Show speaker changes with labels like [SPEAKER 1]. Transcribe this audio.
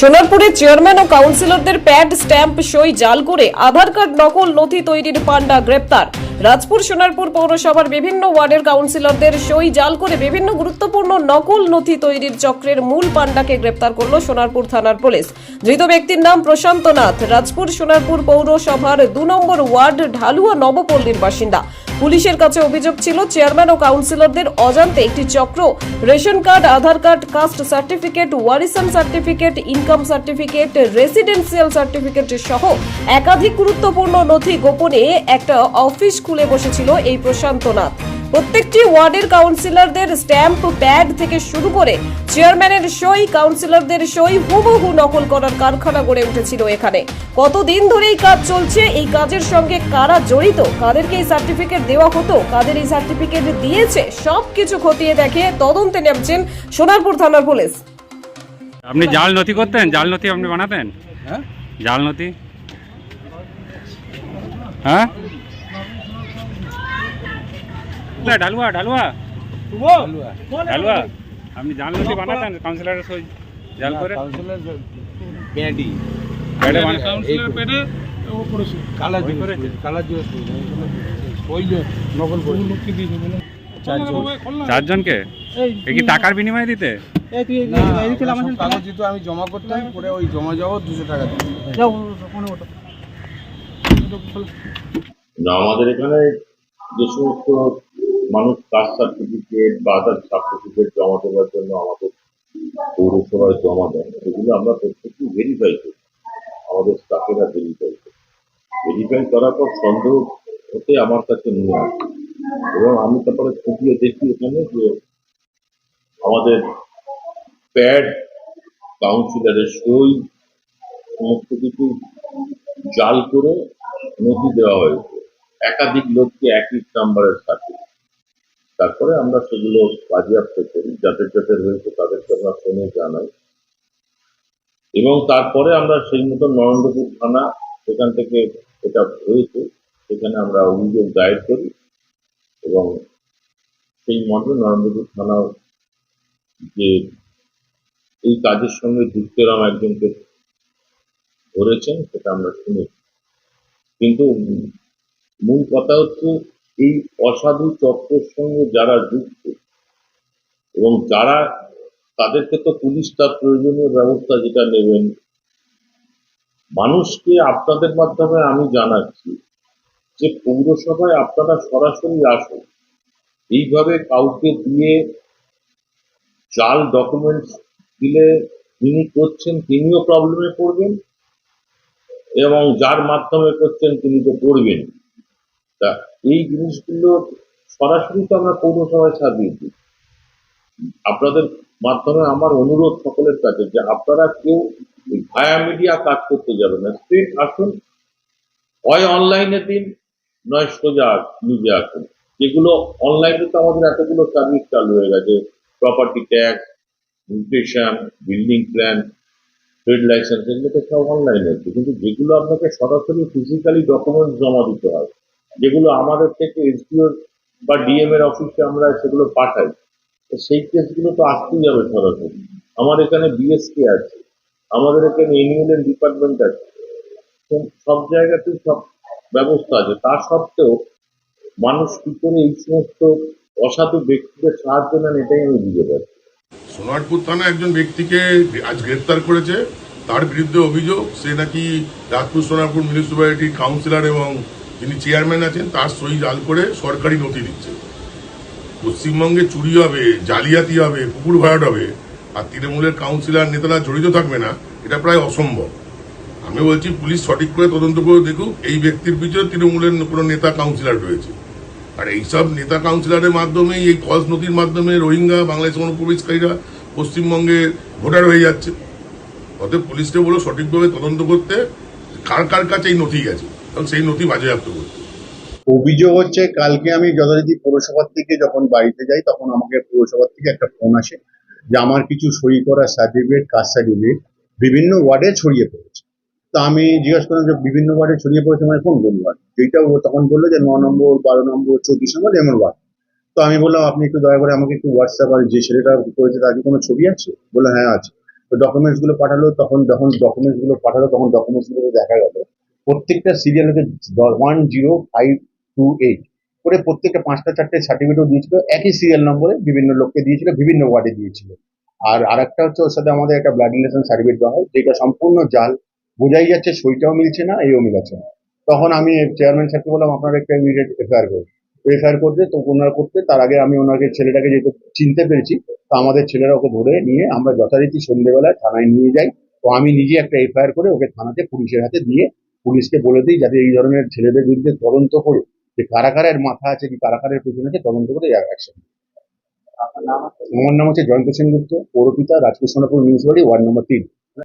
[SPEAKER 1] সোনারপুরের chairman ও কাউন্সিলরদের pad stamp সই জাল করে আধার কার্ড নকল নথি তৈরির পান্ডা গ্রেপ্তার। রাজপুর সোনারপুর পৌরসভার বিভিন্ন ওয়ার্ডের কাউন্সিলরদের সই জাল করে বিভিন্ন গুরুত্বপূর্ণ নকল নথি তৈরির চক্রের মূল পান্ডাকে গ্রেপ্তার করল সোনারপুর থানার পুলিশ। ধৃত ব্যক্তির নাম প্রশান্ত নাথ। রাজপুর সোনারপুর পৌরসভার দু নম্বর ওয়ার্ড ঢালুয়া নবপল্লীর বাসিন্দা। পুলিশের কাছে অভিযোগ ছিল, চেয়ারম্যান ও কাউন্সিলরদের অজান্তে একটি চক্র, ration card, Aadhaar card, caste certificate ওয়ারিসন certificate, income certificate, residential certificate সহ একাধিক গুরুত্বপূর্ণ নথি গোপনে একটা অফিস খুলে বসেছিল এই প্রশান্ত নাথ। প্রত্যেকটি ওয়ার্ডের কাউন্সিলরদের স্ট্যাম্প প্যাড থেকে শুরু করে চেয়ারম্যানের সই কাউন্সিলরদের সই হুবহু নকল করার কারখানা গড়ে উঠেছিল এখানে। কতদিন ধরে এই কাজ চলছে এই কাজের সঙ্গে কারা জড়িত কাদেরকে এই সার্টিফিকেট দেওয়া হতো কাদের এই সার্টিফিকেট দিয়েছে সবকিছু খতিয়ে দেখে তদন্তে নামছেন সোনারপুর থানার পুলিশ।
[SPEAKER 2] আপনি জাল নথি করতেন? জাল নথি আপনি বানাতেন?
[SPEAKER 3] হ্যাঁ?
[SPEAKER 2] জাল নথি? হ্যাঁ? না, ডালুয়া ডালুয়া ডালুয়া আপনি জাল নথি বানাতেন কাউন্সিলরের সই জাল করে।
[SPEAKER 3] কাউন্সিলর প্যাডি।
[SPEAKER 2] প্যাডে
[SPEAKER 3] কালা
[SPEAKER 2] ওই
[SPEAKER 3] জিনিস
[SPEAKER 2] করেছে?
[SPEAKER 3] কালা ওই যে নকল করে চারজন।
[SPEAKER 2] চারজনকে? এ কি টাকার বিনিময়ে দিতে?
[SPEAKER 3] কাগজ আমি জমা করতাম করে ওই জমা যাব দুশো টাকা
[SPEAKER 4] আমাদের এখানে যে সমস্ত মানুষ কাস্ট সার্টিফিকেট বা আদার সার্টিফিকেট জমা দেওয়ার জন্য আমাদের পৌরসভায় জমা দেন সেগুলো আমরা প্রত্যেকটি ভেরিফাই করি। আমাদের স্টাফেরা ভেরিফাই করি। ভেরিফাই করার পর সন্দেহ হতে আমার কাছে নিয়ে আসে। এবং আমি তারপরে খুঁটিয়ে দেখি এখানে যে আমাদের প্যাড কাউন্সিলরের সই সমস্ত কিছু জাল করে নথি দেওয়া হয়েছে। একাধিক লোককে একই নাম্বারের সাথে। তারপরে আমরা সেগুলো বাজেয়াপ্ত করি, যাদের যাদের হয়েছে তাদেরকে আমরা ফোনে জানাই। এবং তারপরে আমরা সেই মতো নরেন্দ্রপুর থানা, সেখান থেকে এটা হয়েছে, সেখানে আমরা অভিযোগ দায়ের করি এবং সেই মর্মে নরেন্দ্রপুর থানাও যে এই কাজের সঙ্গে যুক্তরাম একজনকে ধরেছেন, সেটা আমরা শুনেছি। কিন্তু মূল কথা হচ্ছে এই অসাধু চক্রের সঙ্গে যারা যুক্ত এবং যারা তাদেরকে তো পুলিশ তার প্রয়োজনীয় ব্যবস্থা যেটা নেবেন, মানুষকে আপনাদের মাধ্যমে আমি জানাচ্ছি যে পৌরসভায় আপনারা সরাসরি আসুন। এইভাবে কাউকে দিয়ে জাল ডকুমেন্টস দিলে যিনি করছেন, তিনিও প্রবলেমে পড়বেন এবং যার মাধ্যমে করছেন তিনি তো করবেন তা এই জিনিসগুলো সরাসরি তো আমরা পৌরসভায় ছাড়িয়ে দিই। আপনাদের মাধ্যমে আমার অনুরোধ সকলের কাছে যে আপনারা কেউ ভায়া মিডিয়া কাজ করতে যাবেন না। স্ট্রেট আসুন। হয় অনলাইনে দিন, নয় সোজা নিজে আসুন। যেগুলো অনলাইনে তো আমাদের এতগুলো সার্ভিস চালু হয়ে গেছে। Property tax nutrition building plan trade license এগুলো তো সব অনলাইনে আছে। কিন্তু যেগুলো আপনাকে সরাসরি ফিজিক্যালি ডকুমেন্ট জমা দিতে হয় যেগুলো আমাদের থেকে এসডিও বা ডিএম এর অফিসে আমরা সেগুলো পাঠাই সেই কেসগুলো তো আসতেই যাবে সরাসরি। আমার এখানে বিএসকে আছে, আমাদের এখানে এনিউলেন ডিপার্টমেন্ট আছে সব জায়গাতেই সব ব্যবস্থা আছে। তা সত্ত্বেও মানুষ কি করে এই সমস্ত অসাধু ব্যক্তিদের সাহায্য নেন, এটাই আমি বুঝে পাচ্ছি
[SPEAKER 5] সোনারপুর থানা একজন ব্যক্তিকে আজ গ্রেপ্তার করেছে, তার বিরুদ্ধে অভিযোগ, সে নাকি রাজপুর সোনারপুর মিউনিসিপ্যালিটির কাউন্সিলর এবং যিনি চেয়ারম্যান আছেন, তার সই জাল করে সরকারি নথি দিচ্ছে। পশ্চিমবঙ্গে চুরি হবে, জালিয়াতি হবে পুকুর ভরাট হবে, আর তৃণমূলের কাউন্সিলর নেতারা জড়িত থাকবে না, এটা প্রায় অসম্ভব। আমি বলছি, পুলিশ সঠিক করে তদন্ত করে দেখুক, এই ব্যক্তির পিছনে তৃণমূলের কোনো নেতা কাউন্সিলর রয়েছে। আর এইসব নেতা কাউন্সিলরের মাধ্যমে এই ফলস নথির মাধ্যমে রোহিঙ্গা বাংলাদেশের অনুপ্রবেশকারীরা পশ্চিমবঙ্গে ভোটার হয়ে যাচ্ছে। অতএব পুলিশকে বলো, সঠিকভাবে তদন্ত করতে কার কার কাছে এই নথি গেছে? কারণ সেই নথি বাজেয়াপ্ত করতে।
[SPEAKER 6] অভিযোগ হচ্ছে, কালকে আমি যথারীতি পৌরসভার থেকে যখন বাড়িতে যাই, তখন আমাকে পৌরসভার থেকে একটা ফোন আসে যে, আমার কিছু সই করা সার্টিফিকেট কাস্ট সার্টিফিকেট বিভিন্ন ওয়ার্ডে ছড়িয়ে পড়েছে। তা আমি জিজ্ঞেস করলাম যে, বিভিন্ন ওয়ার্ডে ছড়িয়ে পড়েছে মানে কোন কোন ওয়ার্ড? যেটা ও তখন বলল যে, ন নম্বর, বারো নম্বর, চব্বিশ নম্বর এমন ওয়ার্ড। তো আমি বললাম, আপনি একটু দয়া করে আমাকে একটু হোয়াটসঅ্যাপ আর যে ছেলেটা করেছে তার কি কোনো ছবি আছে? বলল হ্যাঁ আছে। তো ডকুমেন্টসগুলো পাঠালো, তখন যখন ডকুমেন্টসগুলো পাঠালো, তখন ডকুমেন্টসগুলো দেখা গেল। প্রত্যেকটা সিরিয়াল হচ্ছে one zero five two eight করে প্রত্যেকটা পাঁচটা, চারটে সার্টিফিকেটও দিয়েছিল, একই সিরিয়াল নম্বরে বিভিন্ন লোককে দিয়েছিল, বিভিন্ন ওয়ার্ডে দিয়েছিল। আর আরেকটা হচ্ছে ওর সাথে আমাদের একটা ব্লাড রিলেশন সার্টিফিকেট দেওয়া হয়, যেটা সম্পূর্ণ জাল। বোঝাই যাচ্ছে সইটাও মিলছে না, এও মিলাচ্ছে না। তখন আমি চেয়ারম্যান স্যারকে বললাম, আপনারা একটা ইমিডিয়েট এফআইআর করুন। এফআইআর করতে তো ওনারা করতে, তার আগে আমি ওনাকে, ছেলেটাকে যেহেতু চিনতে পেরেছি, তো আমাদের ছেলেরা ওকে ধরে নিয়ে আমরা যথারীতি সন্ধ্যেবেলায় থানায় নিয়ে যাই। তো আমি নিজে একটা এফআইআর করে ওকে থানাতে পুলিশের হাতে দিয়ে পুলিশকে বলে দিই যাতে এই ধরনের ছেলেদের বিরুদ্ধে তদন্ত করে যে কারাকারের মাথা আছে কি কারাকারের পেছনে আছে তদন্ত করে অ্যাকশন আমার নাম হচ্ছে জয়ন্ত সেনগুপ্ত পৌরপিতা রাজকৃষ্ণপুর মিউনিসিপালিটি ওয়ার্ড নম্বর তিন।